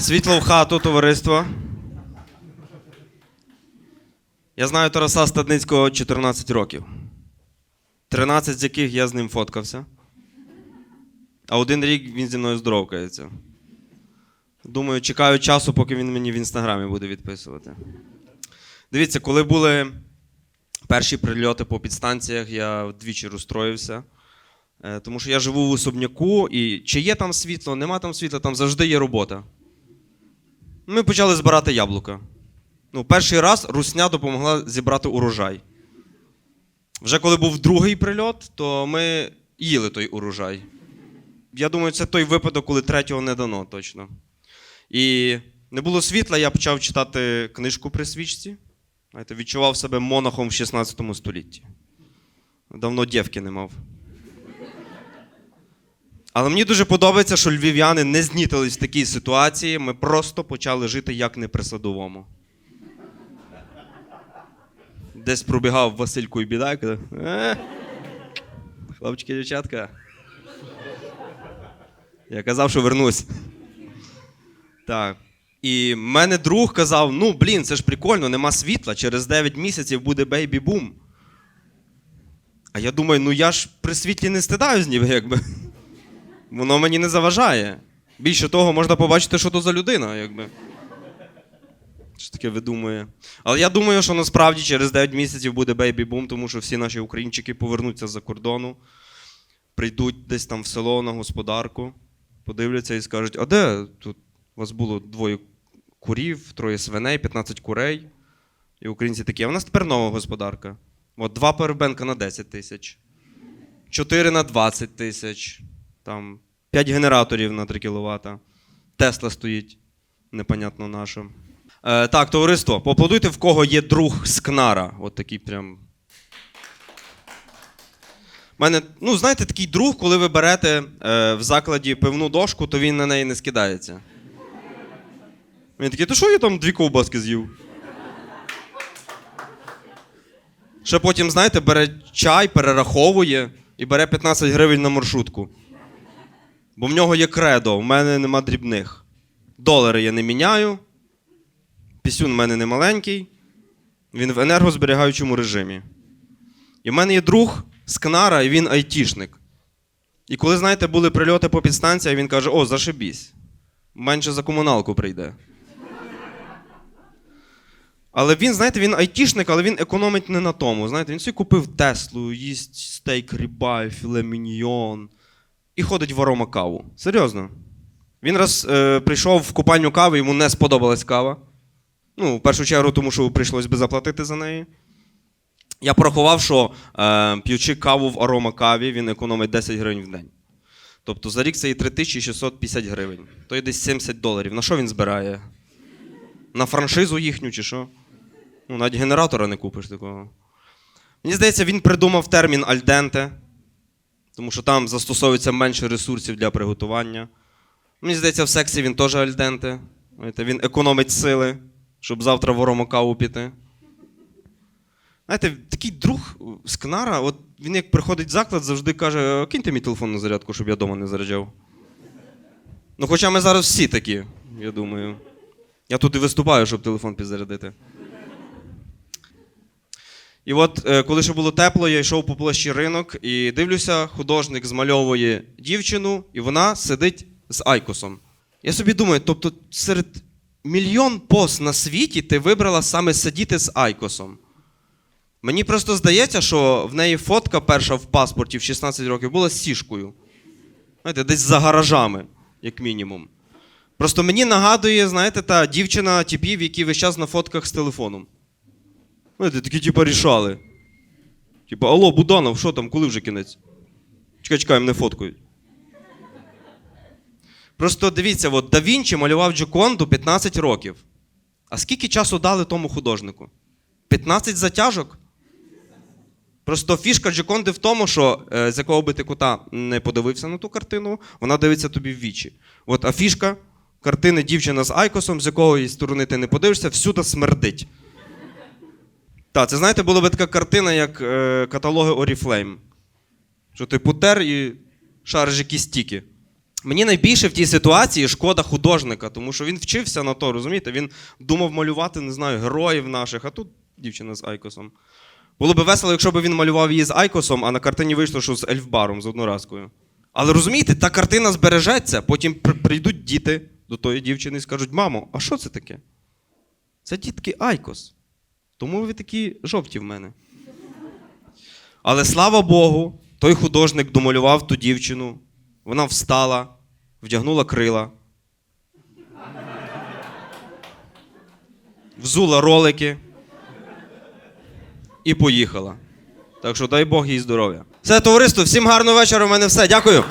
Світло в хату, товариство. Я знаю Тараса Стадницького 14 років. 13 з яких я з ним фоткався. А один рік він зі мною здоровкається. Думаю, чекаю часу, поки він мені в інстаграмі буде відписувати. Дивіться, коли були перші прильоти по підстанціях, я вдвічі розстроївся. Е, Тому що я живу в особняку, і чи є там світло, нема там світла, там завжди є робота. Ми почали збирати яблука. Ну, перший раз русня допомогла зібрати урожай. Вже коли був другий прильот, то ми їли той урожай. Я думаю, це той випадок, коли третього не дано точно. І не було світла, я почав читати книжку при свічці. Знаєте, відчував себе монахом в 16 столітті. Давно дівки не мав. Але мені дуже подобається, що львів'яни не знітились в такій ситуації. Ми просто почали жити як не при садовому. Десь пробігав Василь Куйбіда і казав: е, хлопчики, дівчатка. Я казав, що вернусь. Так. І мене друг казав: ну, блін, це ж прикольно, нема світла, через 9 місяців буде бейбі-бум. А я думаю, ну я ж при світлі не стидаюсь, ніби якби. Воно мені не заважає. Більше того, можна побачити, що то за людина, якби. Що таке видумує. Але я думаю, що насправді через 9 місяців буде бейбі-бум, тому що всі наші українчики повернуться з-за кордону, прийдуть десь там в село на господарку, подивляться і скажуть: а де тут у вас було двоє курів, троє свиней, 15 курей. І українці такі, а в нас тепер нова господарка. От два перебенка на 10 тисяч, 4 на 20 тисяч, там 5 генераторів на 3 кВт. Тесла стоїть, непонятно на що. Е, так, товариство, поаплодуйте, в кого є друг з Кнара. От такий прям. У мене, ну, знаєте, такий друг, коли ви берете е, в закладі пивну дошку, то він на неї не скидається. Він такий, то що я там дві ковбаски з'їв? Ще потім, знаєте, бере чай, перераховує і бере 15 гривень на маршрутку. Бо в нього є кредо, в мене нема дрібних. Долари я не міняю. Пісюн в мене не маленький. Він в енергозберігаючому режимі. І в мене є друг з Кнара, і він айтішник. І коли, знаєте, були прильоти по підстанції, він каже: О, зашибісь. Менше за комуналку прийде. Але він, знаєте, він айтішник, але він економить не на тому. Знаєте, він собі купив Теслу, їсть стейк рібай, філе міньйон і ходить в арома каву. Серйозно. Він раз е, прийшов в купальню кави, йому не сподобалась кава. Ну, в першу чергу, тому що прийшлось би заплатити за неї. Я порахував, що е, п'ючи каву в арома каві, він економить 10 гривень в день. Тобто за рік це і 3650 гривень. То є десь 70 доларів. На що він збирає? На франшизу їхню чи що? Ну, навіть генератора не купиш такого. Мені здається, він придумав термін альденте, тому що там застосовується менше ресурсів для приготування. Мені здається, в сексі він теж альденте. Він економить сили, щоб завтра в арома каву піти. Знаєте, такий друг з Кнара, от він як приходить в заклад, завжди каже: киньте мій телефон на зарядку, щоб я вдома не заряджав. Ну, хоча ми зараз всі такі, я думаю. Я тут і виступаю, щоб телефон підзарядити. І от, е, коли ще було тепло, я йшов по площі ринок і дивлюся, художник змальовує дівчину, і вона сидить з Айкосом. Я собі думаю, тобто серед мільйон поз на світі ти вибрала саме сидіти з Айкосом. Мені просто здається, що в неї фотка перша в паспорті в 16 років була з сішкою. Знаєте, десь за гаражами, як мінімум. Просто мені нагадує, знаєте, та дівчина типів, які весь час на фотках з телефоном. Знаєте, такі, типу, рішали. Типу, алло, Буданов, що там, коли вже кінець? Чекай, чекай, мене фоткають. Просто дивіться, от Да Вінчі малював Джоконду 15 років. А скільки часу дали тому художнику? 15 затяжок? Просто фішка Джоконди в тому, що е, з якого би ти кута не подивився на ту картину, вона дивиться тобі в вічі. От, а фішка картини дівчина з Айкосом, з якої сторони ти не подивишся, всюди смердить. Так, це знаєте, була би така картина, як е, каталоги Oriflame. Що ти путер і якісь стіки. Мені найбільше в тій ситуації шкода художника, тому що він вчився на то, розумієте? Він думав малювати, не знаю, героїв наших, а тут дівчина з Айкосом. Було б весело, якщо б він малював її з Айкосом, а на картині вийшло, що з Ельфбаром, з одноразкою. Але розумієте, та картина збережеться, потім прийдуть діти до тої дівчини і скажуть: мамо, а що це таке? Це дітки Айкос. Тому ви такі жовті в мене. Але слава Богу, той художник домалював ту дівчину. Вона встала, вдягнула крила, взула ролики і поїхала. Так що дай Бог їй здоров'я. Все, товариство, всім гарного вечора. У мене все. Дякую.